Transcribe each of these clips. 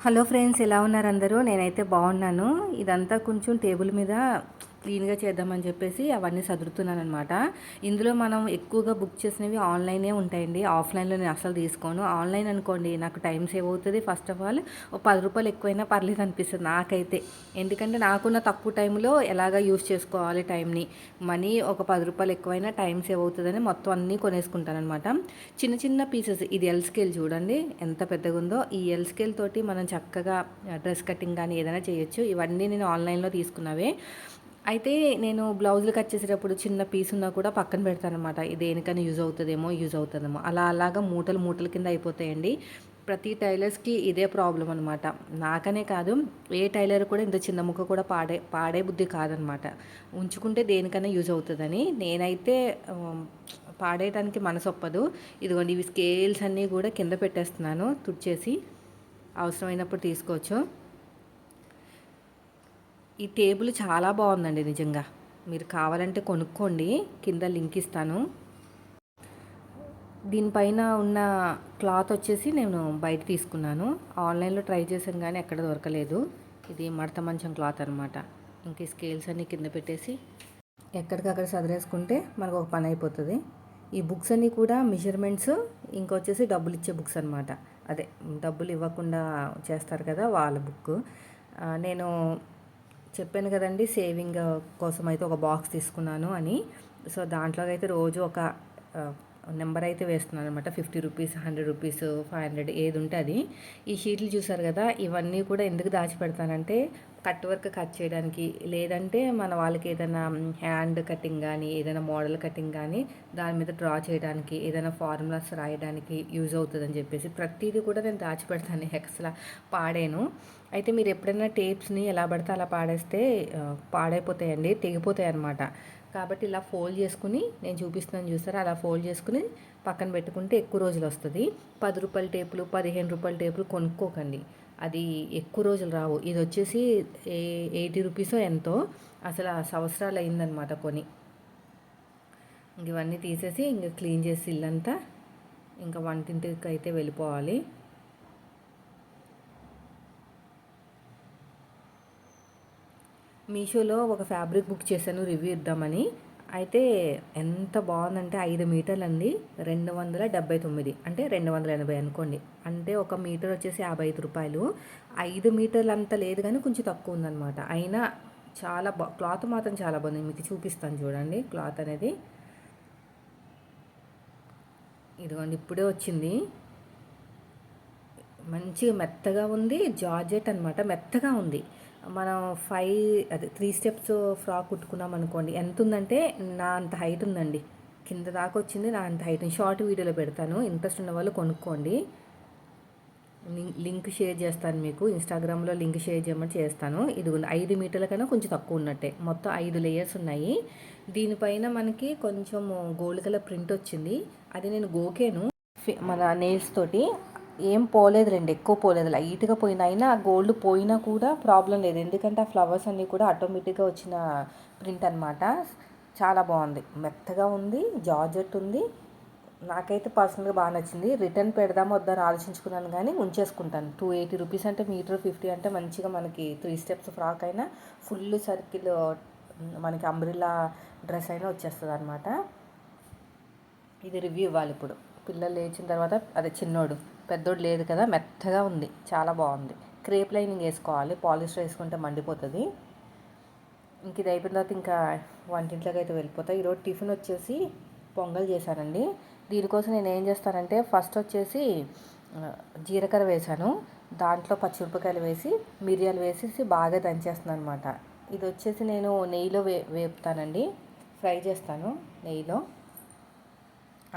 Hello friends ఎలా ఉన్నారు అందరూ? నేనైతే బాగున్నాను. ఇదంతా కొంచెం టేబుల్ మీద క్లీన్గా చేద్దామని చెప్పేసి అవన్నీ సదురుతున్నాను అనమాట ఇందులో మనం ఎక్కువగా బుక్ చేసినవి ఆన్లైనే ఉంటాయండి. ఆఫ్లైన్లో నేను అసలు తీసుకోను. ఆన్లైన్ అనుకోండి నాకు టైం సేవ్ అవుతుంది. ఫస్ట్ ఆఫ్ ఆల్ ఒక పది రూపాయలు ఎక్కువైనా పర్లేదు అనిపిస్తుంది నాకైతే. ఎందుకంటే నాకున్న తక్కువ టైంలో ఎలాగ యూస్ చేసుకోవాలి టైంని? మనీ ఒక పది రూపాయలు ఎక్కువైనా టైం సేవ్ అవుతుందని మొత్తం అన్నీ కొనేసుకుంటాను అనమాట చిన్న చిన్న పీసెస్ ఇది ఎల్ స్కేల్ చూడండి. ఎంత పెద్దగా ఉందో ఈ ఎల్ స్కేల్ తోటి మనం చక్కగా డ్రెస్ కటింగ్ కానీ ఏదైనా చేయొచ్చు. ఇవన్నీ నేను ఆన్లైన్లో తీసుకున్నవే. అయితే నేను బ్లౌజులు కట్ చేసేటప్పుడు చిన్న పీస్ ఉన్నా కూడా పక్కన పెడతాను అనమాట ఇది దేనికైనా యూజ్ అవుతుందేమో యూజ్ అవుతుందేమో. అలా అలాగా మూటలు మూటల కింద అయిపోతాయండి. ప్రతి టైలర్స్కి ఇదే ప్రాబ్లం అనమాట నాకనే కాదు ఏ టైలర్ కూడా ఇంత చిన్న ముక్క కూడా పాడే పాడే బుద్ధి కాదనమాట ఉంచుకుంటే దేనికైనా యూజ్ అవుతుందని. నేనైతే పాడేయడానికి మనసొప్పదు. ఇదిగోండి ఇవి స్కేల్స్ అన్నీ కూడా కింద పెట్టేస్తున్నాను. తుడిచేసి అవసరమైనప్పుడు తీసుకోవచ్చు. ఈ టేబుల్ చాలా బాగుందండి నిజంగా. మీరు కావాలంటే కొనుక్కోండి. కింద లింక్ ఇస్తాను. దీనిపైన ఉన్న క్లాత్ వచ్చేసి నేను బయట తీసుకున్నాను. ఆన్లైన్లో ట్రై చేశాను కానీ ఎక్కడ దొరకలేదు. ఇది మడత మంచం క్లాత్ అనమాట ఇంక స్కేల్స్ అన్నీ కింద పెట్టేసి ఎక్కడికక్కడ సదిరేసుకుంటే మనకు ఒక పని అయిపోతుంది. ఈ బుక్స్ అన్నీ కూడా మెజర్మెంట్స్ ఇంకొచ్చేసి డబ్బులు ఇచ్చే బుక్స్ అనమాట అదే డబ్బులు ఇవ్వకుండా చేస్తారు కదా వాళ్ళ బుక్ నేను చెప్పాను కదండి సేవింగ్ కోసం అయితే ఒక బాక్స్ తీసుకున్నాను అని. సో దాంట్లో అయితే రోజు ఒక నెంబర్ అయితే వేస్తున్నాను అనమాట fifty rupees hundred rupees five hundred ఏది ఉంటే అది. ఈ షీట్లు చూసారు కదా ఇవన్నీ కూడా ఎందుకు దాచిపెడతానంటే కట్ వర్క్ కట్ చేయడానికి. లేదంటే మన వాళ్ళకి ఏదైనా హ్యాండ్ కటింగ్ కానీ ఏదైనా మోడల్ కటింగ్ కానీ దాని మీద డ్రా చేయడానికి ఏదైనా ఫార్ములాస్ రాయడానికి యూజ్ అవుతుందని చెప్పేసి ప్రతిదీ కూడా నేను దాచిపెడతాను ఎక్స్ట్రా పాడాను. అయితే మీరు ఎప్పుడైనా టేప్స్ని ఎలా పడితే అలా పాడేస్తే పాడైపోతాయండి తెగిపోతాయి అన్నమాట కాబట్టి ఇలా ఫోల్డ్ చేసుకుని నేను చూపిస్తున్నాను చూస్తారా అలా ఫోల్డ్ చేసుకుని పక్కన పెట్టుకుంటే ఎక్కువ రోజులు వస్తుంది. పది రూపాయల టేపులు పదిహేను రూపాయల టేపులు కొనుక్కోకండి. అది ఎక్కువ రోజులు రావు. ఇది వచ్చేసి ఎయిటీ రూపీసో ఎంతో అసలు ఆ సంవత్సరాలు అయిందనమాట కొని. ఇవన్నీ తీసేసి ఇంక క్లీన్ చేసి ఇల్లంతా ఇంకా వంటింటికి అయితే వెళ్ళిపోవాలి. మీషోలో ఒక ఫ్యాబ్రిక్ బుక్ చేశాను రివ్యూ ఇద్దామని. అయితే ఎంత బాగుందంటే ఐదు మీటర్లు అండి రెండు వందల డెబ్బై తొమ్మిది. అంటే రెండు వందల ఎనభై అనుకోండి. అంటే ఒక మీటర్ వచ్చేసి యాభై ఐదు రూపాయలు. ఐదు మీటర్లు అంత లేదు కానీ కొంచెం తక్కువ ఉందన్నమాట. అయినా చాలా బా క్లాత్ మాత్రం చాలా బాగుంది. మీకు చూపిస్తాను చూడండి క్లాత్ అనేది. ఇదిగోండి ఇప్పుడే వచ్చింది. మంచిగా మెత్తగా ఉంది జార్జెట్ అనమాట మెత్తగా ఉంది. మనం ఫైవ్ అదే త్రీ స్టెప్స్ ఫ్రాక్ కుట్టుకున్నాం అనుకోండి. ఎంత ఉందంటే నా అంత హైట్ ఉందండి. కింద దాకా వచ్చింది నా అంత హైట్ షార్ట్ వీడియోలో పెడతాను. ఇంట్రెస్ట్ ఉన్న వాళ్ళు కొనుక్కోండి. లింక్ షేర్ చేస్తాను మీకు. ఇన్స్టాగ్రామ్లో లింక్ షేర్ చేయమని చేస్తాను. ఇది ఐదు మీటర్ల కన్నా కొంచెం తక్కువ ఉన్నట్టే. మొత్తం ఐదు లేయర్స్ ఉన్నాయి. దీనిపైన మనకి కొంచెం గోల్డ్ కలర్ ప్రింట్ వచ్చింది. అది నేను గోకేను. మన నెయిల్స్ తోటి ఏం పోలేదు రెండు ఎక్కువ పోలేదు. లైట్గా పోయినా అయినా గోల్డ్ పోయినా కూడా ప్రాబ్లం లేదు. ఎందుకంటే ఆ ఫ్లవర్స్ అన్నీ కూడా ఆటోమేటిక్గా వచ్చిన ప్రింట్ అనమాట చాలా బాగుంది. మెత్తగా ఉంది జార్జెట్ ఉంది. నాకైతే పర్సనల్గా బాగా నచ్చింది. రిటర్న్ పెడదామో వద్దని ఆలోచించుకున్నాను కానీ ఉంచేసుకుంటాను టూ ఎయిటీ రూపీస్ అంటే మీటర్ ఫిఫ్టీ అంటే మంచిగా మనకి త్రీ స్టెప్స్ ఫ్రాక్ అయినా ఫుల్ సర్కిల్ మనకి అంబ్రిల్లా డ్రెస్ అయినా వచ్చేస్తుంది అనమాట ఇది రివ్యూ ఇవ్వాలి ఇప్పుడు. పిల్లలు లేచిన తర్వాత అదే చిన్నోడు. పెద్దోడు లేదు కదా మెత్తగా ఉంది చాలా బాగుంది. క్రేప్ లైనింగ్ వేసుకోవాలి పాలిస్టర్ వేసుకుంటే మండిపోతుంది. ఇంక ఇది అయిపోయిన తర్వాత ఇంకా వంటింట్లోకి అయితే వెళ్ళిపోతా. ఈరోజు టిఫిన్ వచ్చేసి పొంగల్ చేశానండి. దీనికోసం నేను ఏం చేస్తానంటే ఫస్ట్ వచ్చేసి జీలకర్ర వేసాను దాంట్లో పచ్చిమిరపకాయలు వేసి మిరియాలు వేసేసి బాగా దంచేస్తున్నాను అనమాట ఇది వచ్చేసి నేను నెయ్యిలో వే వేపుతానండి. ఫ్రై చేస్తాను నెయ్యిలో.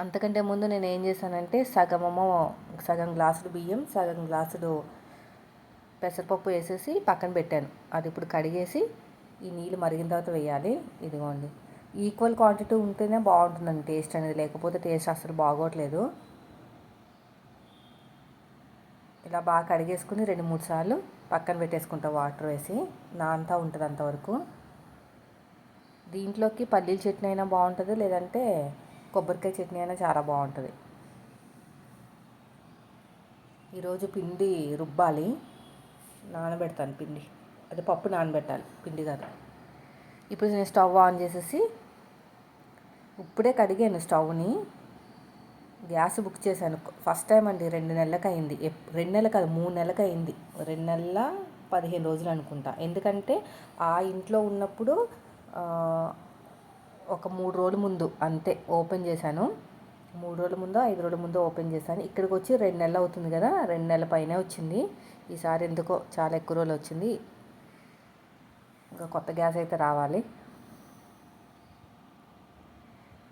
అంతకంటే ముందు నేను ఏం చేశానంటే సగమేమో సగం గ్లాసులు బియ్యం సగం గ్లాసులు పెసరపప్పు వేసేసి పక్కన పెట్టాను. అది ఇప్పుడు కడిగేసి ఈ నీళ్ళు మరిగిన తర్వాత వేయాలి. ఇదిగోండి. ఈక్వల్ క్వాంటిటీ ఉంటేనే బాగుంటుందండి టేస్ట్ అనేది. లేకపోతే టేస్ట్ అసలు బాగోట్లేదు. ఇలా బాగా కడిగేసుకుని రెండు మూడు సార్లు పక్కన పెట్టేసుకుంటా వాటర్ వేసి. నా అంతా ఉంటుంది అంతవరకు. దీంట్లోకి పల్లీల చట్నీ అయినా బాగుంటుంది. లేదంటే కొబ్బరికాయ చట్నీ అయినా చాలా బాగుంటుంది. ఈరోజు పిండి రుబ్బాలి. నానబెడతాను పిండి. అదే పప్పు నానబెట్టాలి పిండి కాదు ఇప్పుడు నేను స్టవ్ ఆన్ చేసేసి ఇప్పుడే కడిగాను స్టవ్ని. గ్యాస్ బుక్ చేశాను. ఫస్ట్ టైం అండి రెండు నెలలకు అయింది రెండు నెలలు కాదు మూడు నెలలకు అయింది రెండు నెలల పదిహేను రోజులు అనుకుంటా. ఎందుకంటే ఆ ఇంట్లో ఉన్నప్పుడు ఒక మూడు రోజుల ముందు అంతే ఓపెన్ చేశాను. మూడు రోజుల ముందు ఐదు రోజుల ముందు ఓపెన్ చేశాను. ఇక్కడికి వచ్చి రెండు నెలలు అవుతుంది కదా రెండు నెలల పైనే వచ్చింది. ఈసారి ఎందుకో చాలా ఎక్కువ రోజులు వచ్చింది. ఇంకా కొత్త గ్యాస్ అయితే రావాలి.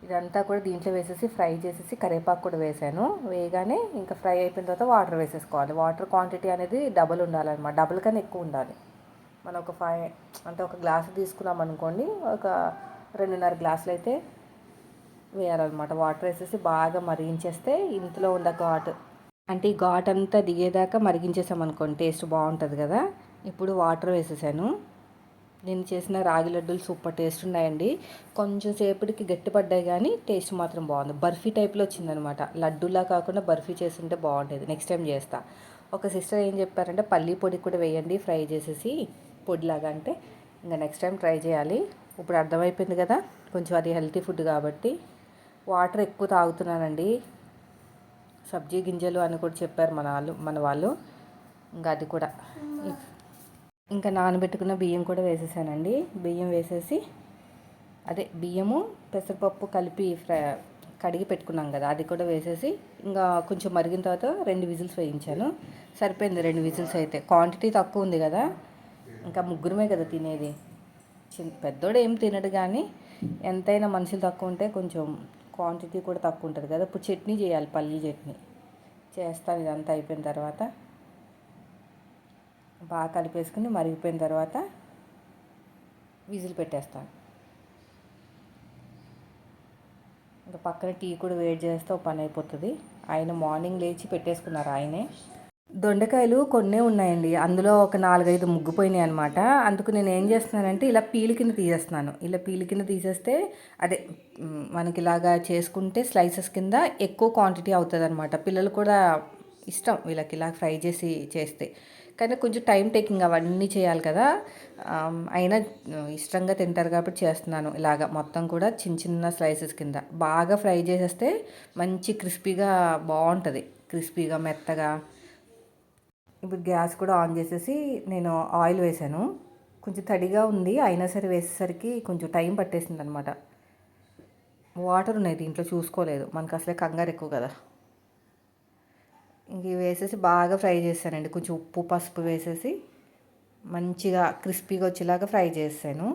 ఇదంతా కూడా దీంట్లో వేసేసి ఫ్రై చేసేసి కరివేపాకు కూడా వేసాను. వేయగానే ఇంకా ఫ్రై అయిపోయిన తర్వాత వాటర్ వేసేసుకోవాలి. వాటర్ క్వాంటిటీ అనేది డబుల్ ఉండాలన్నమాట. డబుల్ కన్నా ఎక్కువ ఉండాలి. మనం ఒక ఫైవ్ అంటే ఒక గ్లాస్ తీసుకున్నాం అనుకోండి ఒక రెండున్నర గ్లాసులు అయితే వేయాలన్నమాట. వాటర్ వేసేసి బాగా మరిగించేస్తే ఇంట్లో ఉన్న ఘాట్ అంటే ఈ ఘాట్ అంతా దిగేదాకా మరిగించేసామనుకోండి టేస్ట్ బాగుంటుంది కదా. ఇప్పుడు వాటర్ వేసేసాను. నేను చేసిన రాగి లడ్డూలు సూపర్ టేస్ట్ ఉన్నాయండి. కొంచెం సేపటికి గట్టిపడ్డాయి కానీ టేస్ట్ మాత్రం బాగుంది. బర్ఫీ టైప్లో వచ్చిందనమాట. లడ్డూలా కాకుండా బర్ఫీ చేస్తుంటే బాగుంటుంది నెక్స్ట్ టైం చేస్తా. ఒక సిస్టర్ ఏం చెప్పారంటే పల్లీ పొడి కూడా వేయండి ఫ్రై చేసేసి పొడిలాగా అంటే. ఇంకా నెక్స్ట్ టైం ట్రై చేయాలి. ఇప్పుడు అర్థమైపోయింది కదా. కొంచెం అది హెల్తీ ఫుడ్ కాబట్టి. వాటర్ ఎక్కువ తాగుతున్నానండి. సబ్జీ గింజలు అని కూడా చెప్పారు మన వాళ్ళు మన వాళ్ళు. ఇంకా అది కూడా. ఇంకా నానబెట్టుకున్న బియ్యం కూడా వేసేసానండి. బియ్యం వేసేసి అదే బియ్యము పెసరపప్పు కలిపి ఫ్రై కడిగి పెట్టుకున్నాం కదా అది కూడా వేసేసి ఇంకా కొంచెం మరిగిన తర్వాత రెండు విజిల్స్ వేయించాను. సరిపోయింది రెండు విజిల్స్ అయితే. క్వాంటిటీ తక్కువ ఉంది కదా. ఇంకా ముగ్గురమే కదా తినేది. పెద్దోడు ఏం తినడు కానీ ఎంతైనా మనుషులు తక్కువ ఉంటే కొంచెం క్వాంటిటీ కూడా తక్కువ ఉంటుంది కదా. ఇప్పుడు చట్నీ చేయాలి పల్లీ చట్నీ. చేస్తాను ఇదంతా అయిపోయిన తర్వాత బాగా కలిపేసుకుని మరిగిపోయిన తర్వాత విజిల్ పెట్టేస్తాను. ఇంకా పక్కన టీ కూడా వేడి చేస్తే పని అయిపోతుంది. ఆయన మార్నింగ్ లేచి పెట్టేసుకున్నారు ఆయనే. దొండకాయలు కొన్నే ఉన్నాయండి. అందులో ఒక నాలుగైదు ముగ్గిపోయినాయి అనమాట అందుకు నేను ఏం చేస్తున్నానంటే ఇలా పీలి కింద తీసేస్తున్నాను. ఇలా పీలి కింద తీసేస్తే అదే మనకి ఇలాగా చేసుకుంటే స్లైసెస్ కింద ఎక్కువ క్వాంటిటీ అవుతుంది అనమాట పిల్లలు కూడా ఇష్టం వీళ్ళకి ఇలా ఫ్రై చేసి చేస్తే. కానీ కొంచెం టైం టేకింగ్ అవన్నీ చేయాలి కదా. అయినా ఇష్టంగా తింటారు కాబట్టి చేస్తున్నాను. ఇలాగ మొత్తం కూడా చిన్న చిన్న స్లైసెస్ కింద. బాగా ఫ్రై చేసేస్తే మంచి క్రిస్పీగా బాగుంటుంది. క్రిస్పీగా మెత్తగా. ఇప్పుడు గ్యాస్ కూడా ఆన్ చేసేసి నేను ఆయిల్ వేసాను కొంచెం తడిగా ఉంది అయినా సరే వేసేసరికి కొంచెం టైం పట్టేసింది అనమాట వాటర్ ఉన్నాయి దీంట్లో చూసుకోలేదు. మనకు అసలే కంగారు ఎక్కువ కదా. ఇంక వేసేసి బాగా ఫ్రై చేశానండి. కొంచెం ఉప్పు పసుపు వేసేసి మంచిగా క్రిస్పీగా వచ్చేలాగా ఫ్రై చేశాను.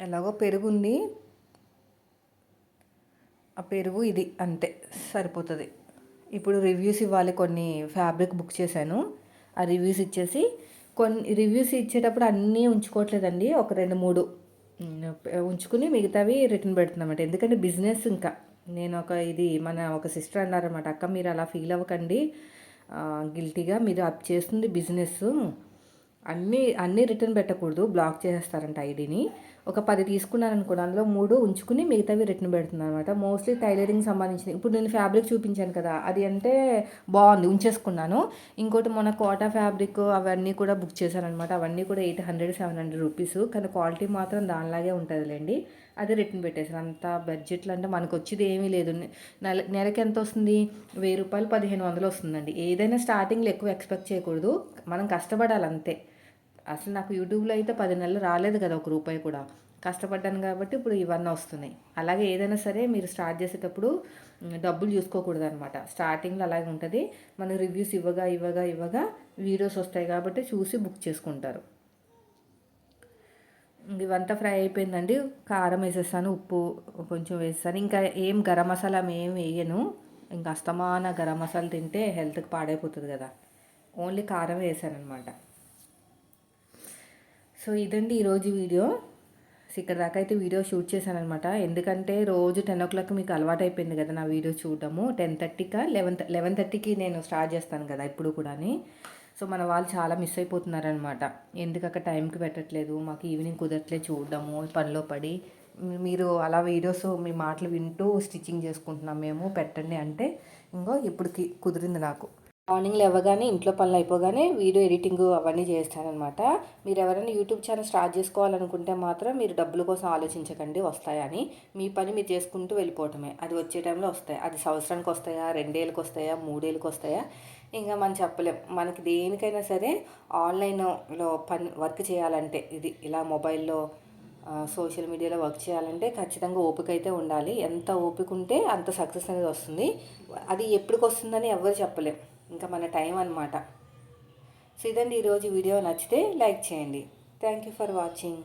ఎలాగో పెరుగు ఉంది. ఆ పెరుగు ఇది అంతే సరిపోతుంది. ఇప్పుడు రివ్యూస్ ఇవ్వాలి కొన్ని ఫ్యాబ్రిక్ బుక్ చేశాను. ఆ రివ్యూస్ ఇచ్చేసి కొన్ని రివ్యూస్ ఇచ్చేటప్పుడు అన్నీ ఉంచుకోవట్లేదండి. ఒక రెండు మూడు ఉంచుకుని మిగతావి రిటర్న్ పెడుతుందన్నమాట ఎందుకంటే బిజినెస్ ఇంకా. నేను ఒక ఇది మన ఒక సిస్టర్ అన్నారన్నమాట. అక్క మీరు అలా ఫీల్ అవ్వకండి. గిల్టీగా మీరు అప్ చేస్తుంది బిజినెస్ అన్నీ అన్నీ రిటర్న్ పెట్టకూడదు. బ్లాక్ చేసేస్తారంట ఐడిని ఒక పది తీసుకున్నాను అనుకోండి అందులో మూడు ఉంచుకుని మిగతావి రిటర్న్ పెడుతున్నాను అనమాట మోస్ట్లీ టైలరింగ్ సంబంధించిన ఇప్పుడు నేను ఫ్యాబ్రిక్ చూపించాను కదా అది అంటే బాగుంది ఉంచేసుకున్నాను. ఇంకోటి మన కోటా ఫ్యాబ్రిక్ అవన్నీ కూడా బుక్ చేశాను అనమాట అవన్నీ కూడా eight hundred seven hundred rupees. కానీ క్వాలిటీ మాత్రం దానిలాగే ఉంటుందిలేండి. అది రిటర్న్ పెట్టేసాను అంత బడ్జెట్లో అంటే మనకు వచ్చేది ఏమీ లేదు. నెల నెలకి ఎంత వస్తుంది? వెయ్యి రూపాయలు పదిహేను వందలు వస్తుందండి. ఏదైనా స్టార్టింగ్లో ఎక్కువ ఎక్స్పెక్ట్ చేయకూడదు. మనం కష్టపడాలి అంతే అసలు నాకు యూట్యూబ్లో అయితే పది నెలలు రాలేదు కదా ఒక రూపాయి కూడా. కష్టపడ్డాను కాబట్టి ఇప్పుడు ఇవన్నీ వస్తున్నాయి. అలాగే ఏదైనా సరే మీరు స్టార్ట్ చేసేటప్పుడు డబ్బులు చూసుకోకూడదు అనమాట స్టార్టింగ్లో అలాగే ఉంటుంది. మన రివ్యూస్ ఇవ్వగా ఇవ్వగా ఇవ్వగా వీడియోస్ వస్తాయి కాబట్టి చూసి బుక్ చేసుకుంటారు. ఇవంతా ఫ్రై అయిపోయిందండి. కారం వేసేస్తాను ఉప్పు కొంచెం వేస్తాను ఇంకా ఏం గరం మసాలా ఏం వేయను. ఇంకా అస్తమాన గరం మసాలా తింటే హెల్త్కి పాడైపోతుంది కదా. ఓన్లీ కారం వేసాను అనమాట సో ఇదండి ఈరోజు వీడియో. ఇక్కడ దాకా అయితే వీడియో షూట్ చేశాను అనమాట ఎందుకంటే రోజు టెన్ ఓ క్లాక్ మీకు అలవాటు అయిపోయింది కదా నా వీడియో చూడటము టెన్ థర్టీకా లెవెన్ లెవెన్ థర్టీకి నేను స్టార్ట్ చేస్తాను కదా ఇప్పుడు కూడాని. సో మన వాళ్ళు చాలా మిస్ అయిపోతున్నారనమాట ఎందుకు అక్కడ టైంకి పెట్టట్లేదు? మాకు ఈవినింగ్ కుదరట్లేదు చూడడము పనిలో పడి. మీరు అలా వీడియోస్ మీ మాటలు వింటూ స్టిచ్చింగ్ చేసుకుంటున్నాం మేము. పెట్టండి అంటే ఇంకో ఇప్పటికి కుదిరింది నాకు. మార్నింగ్ లేవగానే ఇంట్లో పనులు అయిపోగానే వీడియో ఎడిటింగ్ అవన్నీ చేస్తానమాట మీరు ఎవరైనా యూట్యూబ్ ఛానల్ స్టార్ట్ చేసుకోవాలనుకుంటే మాత్రం మీరు డబ్బుల కోసం ఆలోచించకండి వస్తాయని. మీ పని మీరు చేసుకుంటూ వెళ్ళిపోవటమే. అది వచ్చే టైంలో వస్తాయి. అది సంవత్సరానికి వస్తాయా రెండేళ్ళకి వస్తాయా మూడేళ్ళకి వస్తాయా? ఇంకా మనం చెప్పలేం. మనకి దేనికైనా సరే ఆన్లైన్లో పని వర్క్ చేయాలంటే ఇది ఇలా మొబైల్లో సోషల్ మీడియాలో వర్క్ చేయాలంటే ఖచ్చితంగా ఓపిక అయితే ఉండాలి. ఎంత ఓపిక ఉంటే అంత సక్సెస్ అనేది వస్తుంది. అది ఎప్పటికి వస్తుందని ఎవరు చెప్పలేం. ఇంకా మన టైం అనమాట సో ఇదండి ఈరోజు వీడియో. నచ్చితే లైక్ చేయండి. Thank you for watching.